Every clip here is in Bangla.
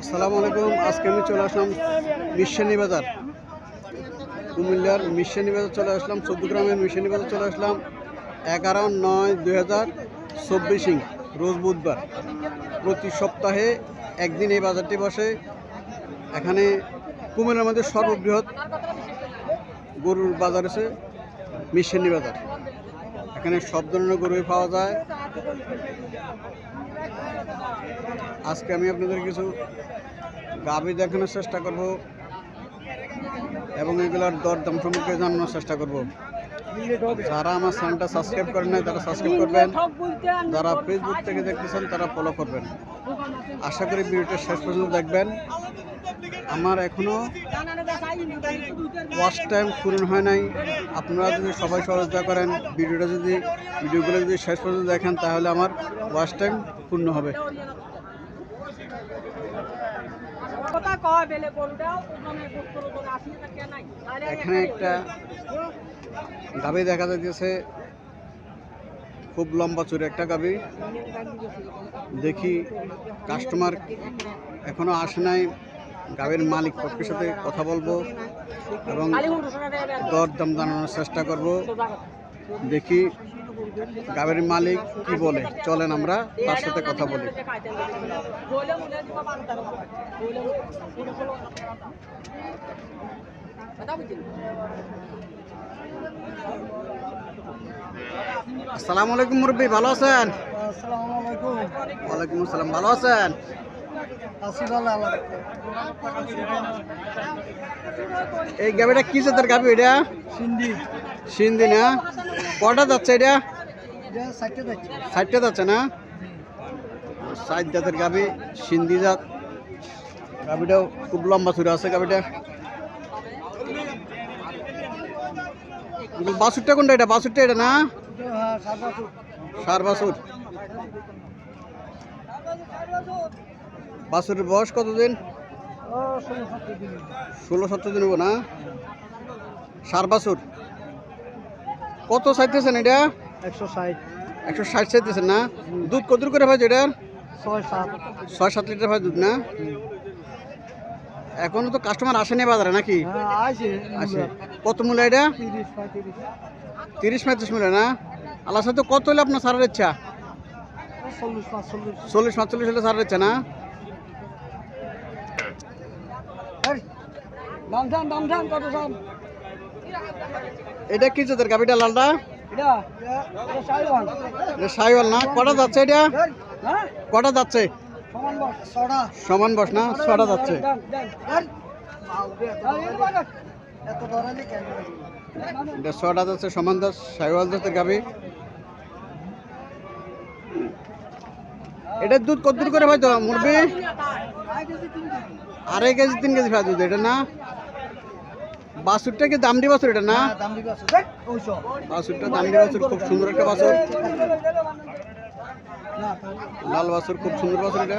আসসালামু আলাইকুম। আজকে আমি চলে আসলাম মিশানি বাজার। কুমিল্লার মিশানি বাজার চলে আসলাম, চৌদ্দগ্রামের মিশানি বাজার চলে আসলাম। এগারো নয় দুই হাজার চব্বিশিং রোজ বুধবার। প্রতি সপ্তাহে একদিন এই বাজারটি বসে। এখানে কুমিল্লার মধ্যে সর্ববৃহৎ গরুর বাজার আছে মিশানি বাজার। এখানে সব ধরনের গরুই পাওয়া যায়। আজকে আমি আপনাদের কিছু গাভি দেখানোর চেষ্টা করব এবং এগুলোর দরদাম সম্পর্কে জানানোর চেষ্টা করব। যারা আমার চ্যানেলটা সাবস্ক্রাইব করেন নাই, তারা সাবস্ক্রাইব করবেন। যারা ফেসবুক থেকে দেখতেছেন, তারা ফলো করবেন। আশা করি ভিডিওটা শেষ পর্যন্ত দেখবেন। আমার এখনও ওয়াচ টাইম পূরণ হয় নাই। আপনারা যদি সবাই সহযোগিতা করেন ভিডিওটা যদি ভিডিওগুলো যদি শেষ পর্যন্ত দেখেন তাহলে আমার ওয়াচ টাইম পূর্ণ হবে। এখানে একটা গাভি দেখা যাইতেছে। খুব লম্বা চুরে একটা গাভি দেখি কাস্টমার এখনও আসে নাই। গাভীর মালিক পক্ষের সাথে কথা বলব এবং দর দাম জানানোর চেষ্টা করব। দেখি গাভীর মালিক কি বলে। চলেন আমরা তার সাথে কথা বলি। আসসালামু আলাইকুম মুরব্বী ভালো আছেন? আসসালামু আলাইকুম। ওয়ালাইকুম আসসালাম ভালো আছেন? এই গাভিটা কি জাতের গাভি এটা? সিন্ধি। সিন্ধি না? কটা যাচ্ছে এটা? ষাটটা যাচ্ছে। না? ষাট জাতের গাভি সিন্ধি জাত। গাভিটাও খুব লম্বা ছুরে আছে গাভিটা বাছুরটা কোনটা এটা? বাছুরটা এটা না? হ্যাঁ সার বাছুর। বাছুরের বয়স কতদিন? ষোলো সতেরো দিন না? সার বাছুর? কত চাইতেছেন এটা? একশো ষাট একশো ষাট না? দুধ কত করে ভাই এটার ছয় সাত লিটার ভাই দুধ না? এখনও তো কাস্টমার আসেনি বাজারে নাকি? আছে কত মূল্য এটা? তিরিশ পঁয়ত্রিশ তিরিশ পঁয়ত্রিশ মূল্য না? আল্লাহ সাথে কত হলে আপনার সারের ইচ্ছা? চল্লিশ পাঁচচল্লিশ হলে সারার ইচ্ছা না? দাম দাম কত এটা কি জাতের গাভিটা লালটা এটা এটা এটা সাইওয়াল না? কটা যাচ্ছে এটা? হ্যাঁ? কটা যাচ্ছে? সমান বস না? ছটা যাচ্ছে। কেন? এটা ছটা যাচ্ছে সমান দাস সাইওয়াল জাতের গাভি। এটার দুধ কত দূর করে ভাই তো মুরবি আড়াই কেজি তিন কেজি ভাই দুধ এটা না? বাছুরটা কি দামডি বাছুর এটা না? ওইশো বাছুরটা দামডি বাছুর খুব সুন্দর একটা বাছুর না লাল বাছুর খুব সুন্দর বাছুর এটা।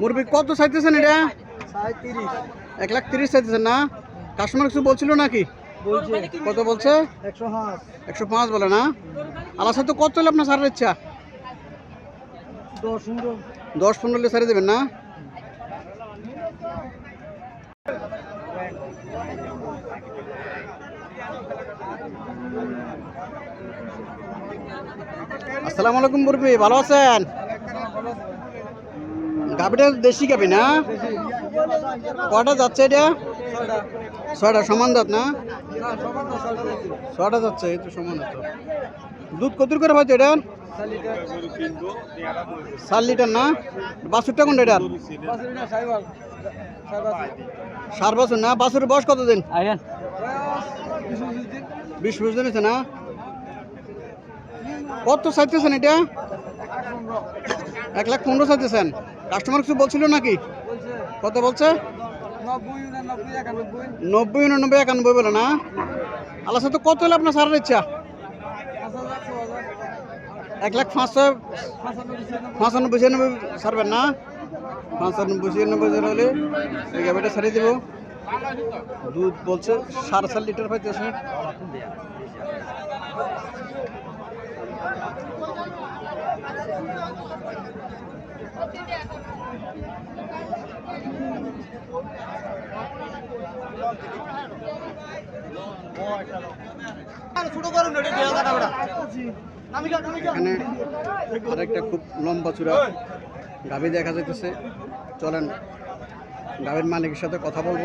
মুরবি কত চাইতেছেন এটা? এক লাখ তিরিশ চাইতেছেন না? কাস্টমার কিছু বলছিল নাকি? কত বলছে? একশো পাঁচ। বলে না? আল্লাহ সাথে কত হলে আপনার সারের ইচ্ছা? দশ পনেরো সারিয়ে দেবেন না? আসসালামু আলাইকুম মুরবি ভালো আছেন? গাবিটা দেশি গাবি না? কটা যাচ্ছে এটা? ছয়টা, সমান দাঁত না? ছটা যাচ্ছে, এই তো সমান দুধ কত করে হয়তো এটা? চার লিটার। না? বাছুরটা কোনটা এটার সার বছর না? বাছুরের বয়স কতদিন? আইন বিশ পঁচিশ দিন। না? কত চাইতেছেন এটা? এক লাখ পনেরো চাইতেছেন। কাস্টমার কিছু বলছিল নাকি? কত বলছে? নব্বই উনানব্বই একানব্বই। বলে না? আল্লাহ সাথে কত হলে আপনার সারার ইচ্ছা পাঁচ হাজার ছ হাজার এক লাখ পাঁচশো পাঁচানব্বই ছিয়ানব্বই ছাড়বেন না। পঁচানব্বই ছিয়ানব্বই হাজার হলে এই গাড়িটা ছাড়িয়ে দেবো। দুধ বলছে সাড়ে চার লিটার পাইতেছে। এখানে আরেকটা খুব লম্বা চূড়া গাভী দেখা যাইতেছে। চলেন, গাভীর মালিকের সাথে কথা বলব।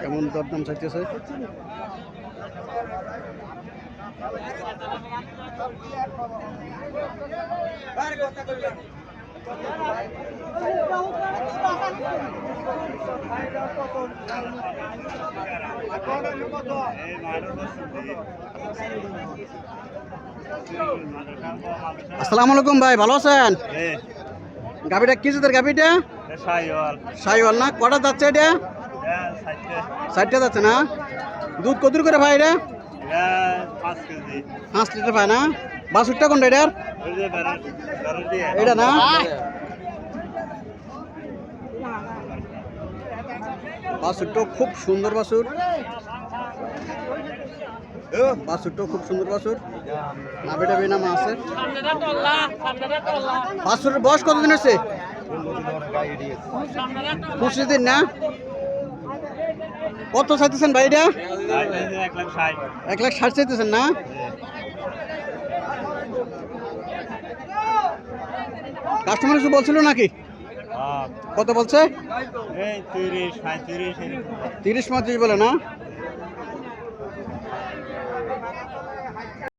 কেমন দরদাম চাইতেছে? আসসালামু আলাইকুম ভাই ভালো আছেন? গাভীটা কি জাতের গাভীটা? সাইওয়াল না? কটা যাচ্ছে এটা? ষাটটা। যাচ্ছে না? দুধ কত করে ভাই এটা? পাঁচ লিটার ভাই না? বাসুরটা কোনটা এটার? এটা না? বাসুরটা খুব সুন্দর বাসুর। বাসুরটা খুব সুন্দর বাসুর। নাবিটা বেনামা আছে। বাসুরের বয়স কতদিন আছে পঁচিশ দিন না? কত চাইতেছেন ভাই এটা এক লাখ ষাট চাইতেছেন না? কাস্টমার কিছু বলছিল নাকি? কত বলছে? তিরিশ পঁয়ত্রিশ বলে না?